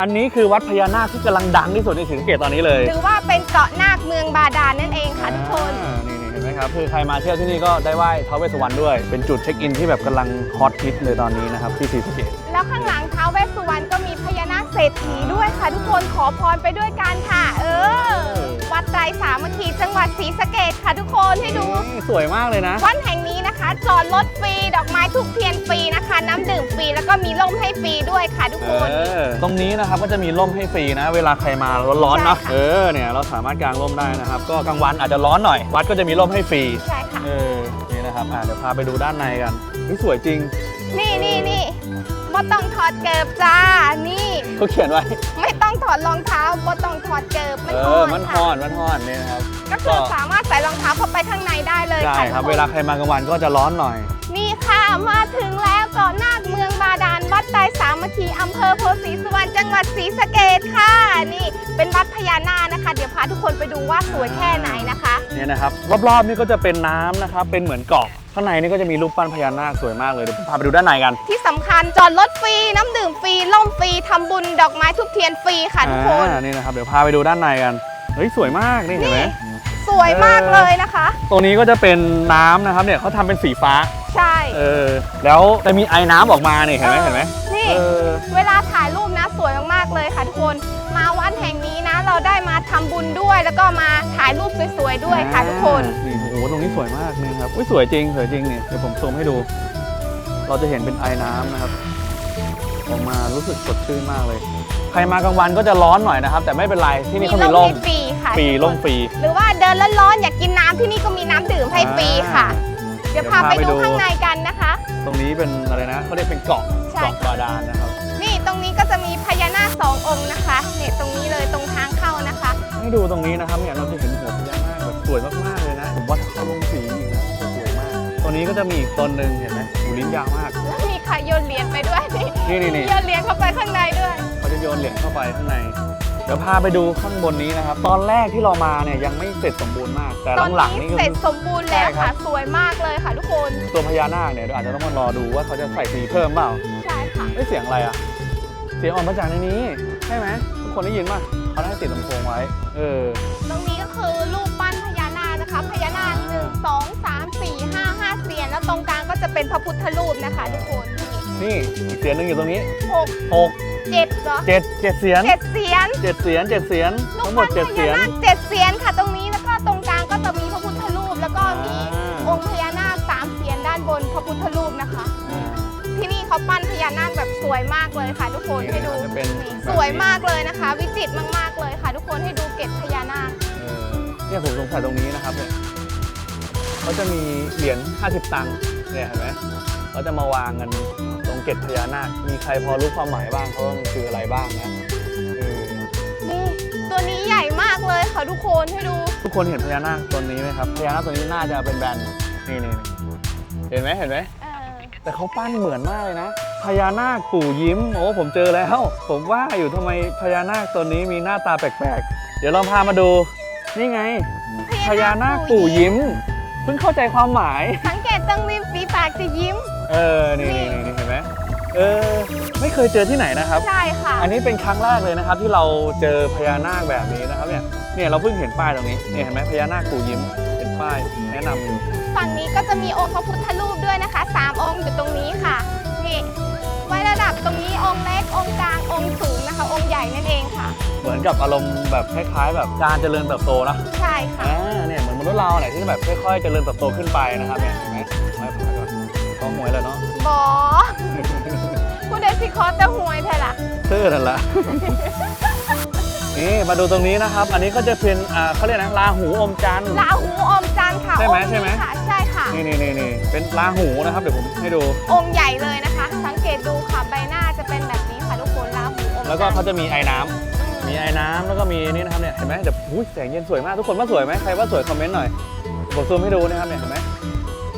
อันนี้คือวัดพญานาคที่กำลังดังที่สุดในศรีสะเกษตอนนี้เลยหรือว่าเป็นเกาะนาคเมืองบาดาลนั่นเองค่ะทุกคน อ่านี่นี่เห็นไหมครับ คือใครมาเที่ยวที่นี่ก็ได้ไหว้ท้าวเวสสุวรรณด้วย เป็นจุดเช็คอินที่แบบกำลังฮอตฮิตเลยตอนนี้นะครับที่ศรีสะเกษแล้วข้างหลังท้าวเวสสุวรรณก็มีพญานาคเศรษฐีด้วยค่ะทุกคนขอพรไปด้วยกันค่ะ เออ วัดไตรสามัคคีจังหวัดศรีสะเกษค่ะทุกคนให้ดูนี่สวยมากเลยนะ วัดแห่งนี้นะคะ จอดรถฟรี ดอกไม้ทุกเทียนฟรีนะคะ น้ำดื่มฟรี แล้วก็มีร่มให้ฟรีด้วยค่ะทุกคนเออตรงนี้นะครับก็จะมีร่มให้ฟรีนะ เวลาใครมาร้อนๆเนาะใช่ค่ะ เออเนี่ยเราสามารถกางร่มได้นะครับ ก็กลางวันอาจจะร้อนหน่อย วัดก็จะมีร่มให้ฟรีใช่ค่ะ เออนี่นะครับอะเดี๋ยวพาไปดูด้านในกันนี่สวยจริงนี่นี่นี่บ่ต้องถอดเกิบจ้า นี่เขาเขียนไว้ไม่ต้อง ถอดรองเท้าบ่ต้องถอดเกิบมันเออ่ออนมันฮค่ะอนมันฮอนนี่นะครับ ก็คือสามารถใส่รองเท้าเข้าไปข้างในได้เลยใช่ค่ะครับ ทุกนเวลาใครมากลางวันก็จะร้อนหน่อย นี่ค่ะมาถึงแล้วเกาะนาคเมืองบาดาลวัดไตรสามัคคีอำเภอโพธิ์ศรีสุวรรณจังหวัดศรีสะเกษค่ะ นี่เป็นวัดพญานาคนะคะ เดี๋ยวพาทุกคนไปดูว่าสวยแค่ไหนนะคะ เนี่ยนะครับรอบๆนี่ก็จะเป็นน้ำนะครับเป็นเหมือนเกาะ ข้างในนี่ก็จะมีรูปปั้นพญานาคสวยมากเลยเดี๋ยวผมพาไปดูด้านในกัน ที่สำคัญจอดรถฟรี น้ำดื่มฟรีล่มฟรีทำบุญดอกไม้ทุกเทียนฟรีค่ะทุกคน อ่านี่นะครับเดี๋ยวพาไปดูด้านในกัน เฮ้ยสวยมากนี่เห็นไหม สวยมากเลยนะคะ ตรงนี้ก็จะเป็นน้ำนะครับเนี่ยเขาทำเป็นสีฟ้า ใช่ เออ แล้วจะมีไอ้น้ำออกมาเนี่ยเห็นไหมเออเห็นไหมนี่ เออ เวลาถ่ายรูปนะสวยมากๆเลยค่ะทุกคน มาวัดแห่งนี้นะ เราได้มาทำบุญด้วยแล้วก็มาถ่ายรูปสวยๆด้วยค่ะทุกคน นี่โอ้โหตรงนี้สวยมากนี่ครับอุ้ยสวยจริงสวยจริงนี่เดี๋ยวผมซูมให้ดู เราจะเห็นเป็นไอ้น้ำนะครับออกมารู้สึกสดชื่นมากเลย ใครมากลางวันก็จะร้อนหน่อยนะครับ แต่ไม่เป็นไรที่นี่เขามีร่มให้ฟรีค่ะฟรีทุกคนร่มฟรีหรือว่าเดินแล้วร้อนอยากกินน้ำที่นี่ก็มีน้ำดื่มให้ฟรีค่ะ เดี๋ยวพาไปดูข้างในกันนะคะ ตรงนี้เป็นอะไรนะเขาเรียกเป็นเกาะใช่เกาะบาดาลนะครับ นี่ตรงนี้ก็จะมีพญานาคสององค์นะคะเนี่ยตรงนี้เลยตรง ให้ดูตรงนี้นะครับเนี่ยเราจะเห็นหัวพญานาคแบบสวยมากๆเลยนะผมว่าถ้าเขาลงสีอีกนะจะสวยมากตัวนี้ก็จะมีอีกตนหนึ่งเห็นไหมหูลิ้นยาวมาก แล้วมีใครโยนเหรียญไปด้วยนี่นี่นี่นี่โยนเหรียญเข้าไปข้างในด้วย เขาจะโยนเหรียญเข้าไปข้างใน เดี๋ยวพาไปดูข้างบนนี้นะครับ ตอนแรกที่เรามาเนี่ยยังไม่เสร็จสมบูรณ์มาก แต่ตอนหลังๆนี้นี่เสร็จคือสมบูรณ์แล้วใช่ครัค่ะ บ สวยมากเลยค่ะทุกคน ตัวพญานาคเนี่ยเดี๋ยวอาจจะต้องมารอดูว่าเขาจะใส่สีเพิ่มเปล่า ใช่ค่ะเอ้ยเสียงอะไรอะ เสียงออกมาจากในนี้ ใช่ไหมทุกคนได้ยินป่ะ เขาได้ติดลำโพงไว้ เออ ตรงนี้ก็คือรูปปั้นพญานาคนะคะพญานาคหนึ่งสองสามสี่ห้าห้าเสียนแล้วตรงกลางก็จะเป็นพระพุทธรูปนะคะทุกคนนี่นี่อีกเสียงหนึ่งอยู่ตรงนี้หกหกเจ็ดเหรอเจ็ดเจ็ดเสียงเจ็ดเสียนเจ็ดเสียงเจ็ดเสียงรูทั้ปงหมปั้ดนเจ็ดพเสีญายง นาคเจ็ดเสียนค่ะ ตรงนี้แล้วก็ตรงกลางก็จะมีพระพุทธรูปแล้วก็มีอ่า องค์พญานาคสามเสียนด้านบนพระพุทธรูปนะคะที่นี่ เขาปั้นพญานาคแบบสวยมากเลยค่ะทุกคนนี่ให้ดูจะเป็นนี่แบบนี้สวยมากเลยนะคะ วิจิตรมากๆเลยค่ะ ทุกคนให้ดูเกล็ดพญานาคเออเนี่ยผมสงสัยตรงนี้นะครับเนี่ยเขาจะมีเหรียญ50 ตังค์เนี่ยเห็นไหมเขาจะมาวางกันตรงเกล็ดพญานาค มีใครพอรู้ความหมายบ้างเขาว่ามันคืออะไรบ้างนะเออนี่ตัวนี้ใหญ่มากเลยค่ะทุกคนให้ดู ทุกคนเห็นพญานาคตัวนี้ไหมครับพญานาคตัวนี้น่าจะเป็นแบนนี่นี่นี่เห็นไหมเห็นไหมเออ แต่เขาปั้นเหมือนมากเลยนะ พญานาคปู่ยิ้มโอ้ผมเจอแล้ว ผมว่าอยู่ทำไมพญานาคตัวนี้มีหน้าตาแปลกๆ เดี๋ยวลองพามาดู นี่ไง พญานาคปู่ยิ้ม เพิ่งเข้าใจความหมาย สังเกตตรงริมฝีปากจะยิ้ม เออ นี่นี่นี่เห็นไหมเออ ไม่เคยเจอที่ไหนนะครับ ใช่ค่ะ อันนี้เป็นครั้งแรกเลยนะครับที่เราเจอพญานาคแบบนี้นะครับเนี่ย เนี่ยเราเพิ่งเห็นป้ายตรงนี้ เนี่ยเห็นไหมพญานาคปู่ยิ้ม เป็นป้ายแนะนำอยู่ ฝั่งนี้ก็จะมีองค์พระพุทธรูปด้วยนะคะสามองค์อยู่ตรงนี้ค่ะนี่ไว้ระดับตรงนี้องค์เล็กองค์กลางองค์สูงนะคะ องค์ใหญ่นั่นเองค่ะ เหมือนกับอารมณ์แบบคล้ายๆ แบบการเจริญเติบโตนะใช่ค่ะอ่าเนี่ยเหมือนมนุษย์เราเนี่ยที่แบบค่อยๆเจริญเติบโตขึ้นไปนะครับเนี่ยเห็นไหมไม่ผ่านก่อนก็หวยแล้วเนาะบอผู้ใดสิคอจะหวยเธอล่ะเสื้อนั่นแหละ นี่มาดูตรงนี้นะครับ อันนี้ก็จะเป็นอ่าเขาเรียกนะราหูอมจันทร์ ลาหูอมจันทร์ค่ะใช่ไหมองค์ใช่ไหมนี้ค่ะใช่ค่ะ นี่นี่นี่นี่เป็นราหูนะครับ เดี๋ยวผมให้ดู องค์ใหญ่เลยนะคะ สังเกตดูค่ะใบหน้าจะเป็นแบบนี้ค่ะทุกคนลาหูอมจันทร์แล้วก็เขาจะมีไอ้น้ำอืมีไอ้น้ำแล้วก็มีนี่นะครับเนี่ยเห็นไหมเดี๋ยวอุ้ยแสงเย็นสวยมากทุกคนว่าสวยไหมใครว่าสวยคอมเมนต์หน่อยผมซูมให้ดูนะครับเนี่ยเห็นไหมอั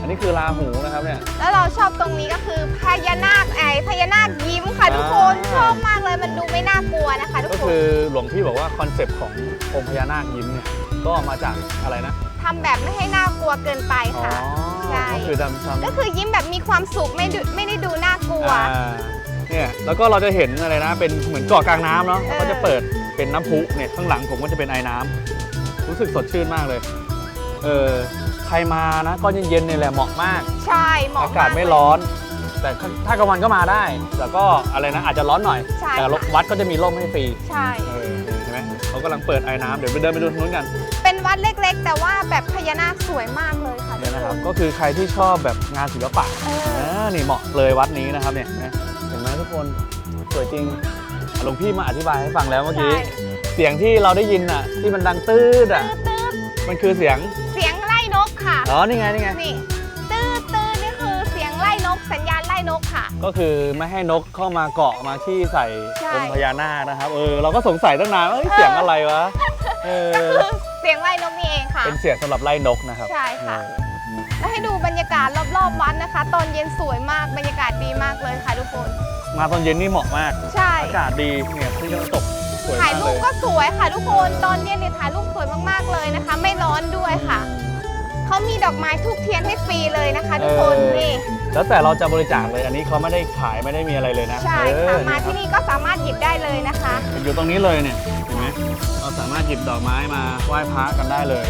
นนี้คือราหูนะครับเนี่ย แล้วเราชอบตรงนี้ก็คือพญานาคไอพญานาคยิ้มค่ะทุกคนอ่า ชอบมากเลยมันดูไม่น่ากลัวนะคะทุกก็คนคือหลวงพี่บอกว่าคอนเซปต์ขององค์พญานาคยิ้มเนี่ยก็มาจากอะไรนะทำแบบไม่ให้น่ากลัวเกินไปอ๋อค่ะ ใช่ ก็คือทำทำ ก็คือยิ้มแบบมีความสุขไม่ดูไม่ได้ดูน่ากลัว อ่าเนี่ยแล้วก็เราจะเห็นอะไรนะ เป็นเหมือนเกาะกลางน้ำเนาะเออก็จะเปิดเป็นน้ำพุเนี่ยข้างหลังผมก็จะเป็นไอ้น้ำรู้สึกสดชื่นมากเลย เออ ใครมานะก็เย็นๆเนี่ยแหละเหมาะมาก ใช่เหมาะอากาศไม่เลยร้อน แต่ถ้ากลางวันก็มาได้แต่ก็อะไรนะอาจจะร้อนหน่อย ใช่แต่ค่ะ วัดก็จะมีร่มให้ฟรีใช่ เออเห็นไหมเขากำลังเปิดไอ้น้ำเดี๋ยวไปเดินไปดูทางนู้นกัน เป็นวัดเล็กๆ แต่ว่าแบบพญานาคสวยมากเลยค่ะเนี่ยนะครับทุกก็คือใครที่ชอบแบบงานศิลปะเอออ่านี่เหมาะเลยวัดนี้นะครับเนี่ยเห็นไหมเห็นไหมทุกคนสวยจริงอะหลวงพี่มาอธิบายให้ฟังแล้วเมื่อกี้ใช่เสียงที่เราได้ยินอะที่มันดังตืดอะตื้อมันคือเสียง อ๋อ นี่ไง นี่ไง นี่ตื้อตื้อนี่คือเสียงไล่นก สัญญาณไล่นกค่ะ ก็คือไม่ให้นกเข้ามาเกาะมาขี้ใส่ใช่ องค์พญานาคนะครับ เออ เราก็สงสัยตั้งนานว่าเอ้ยเสียงอะไรวะ เออก็คือเสียงไล่นกนี่เองค่ะ เป็นเสียงสำหรับไล่นกนะครับ ใช่ค่ะเออแล้วให้ดูบรรยากาศรอบๆวัดนะคะ ตอนเย็นสวยมากบรรยากาศดีมากเลยค่ะทุกคน มาตอนเย็นนี่เหมาะมาก ใช่ อากาศดีเนี่ยที่น้ำตกสวยถ่ายมากรูเลปยก็สวยค่ะทุกคน ตอนเย็นเนี่ยถ่ายรูปสวยมากๆเลยนะคะ ไม่ร้อนด้วยค่ะ เขามีดอกไม้ทูบเทียนให้ฟรีเลยนะคะ ทุกคนเออนี่แล้วแต่เราจะบริจาคเลย อันนี้เขาไม่ได้ขายไม่ได้มีอะไรเลยนะใช่เอค่ะอมาที่นี่ก็สามารถหยิบได้เลยนะคะ อยู่ตรงนี้เลยเนี่ยเห็นไหมเราสามารถหยิบดอกไม้มาไหว้พระกันได้เลย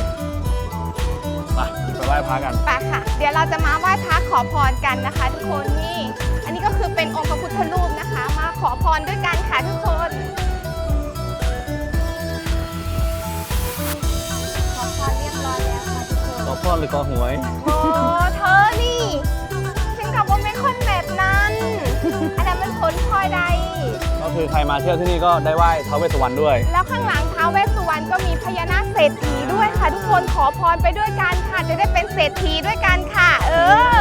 ไปไปไหว้พระกัน ไปค่ะ เดี๋ยวเราจะมาไหว้พระขอพรกันนะคะ ทุกคนนี่ อันนี้ก็คือเป็นองค์พระพุทธรูปนะคะ มาขอพรด้วยกันค่ะทุกคน คนขอหรือกอหวย โอ้เธอนี่ฉันกับว่าไม่คนแบบนั้น อันนั้นมันผลพลอยใด ก็คือใครมาเที่ยวที่นี่ก็ได้ไหว้ท้าวเวสสุวรรณด้วย แล้วข้างหลังท้าวเวสสุวรรณก็มีพญานาคเศรษฐีด้วยค่ะ ทุกคนขอพรไปด้วยกันค่ะ จะได้เป็นเศรษฐีด้วยกันค่ะ เอ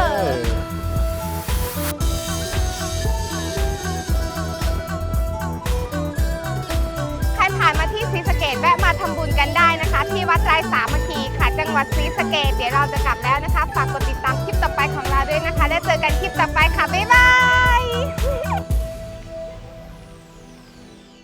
อ วัดไตรสดศรีสะเกดเดี๋ยวเราจะกลับแล้วนะคะ ฝากกดติดตาม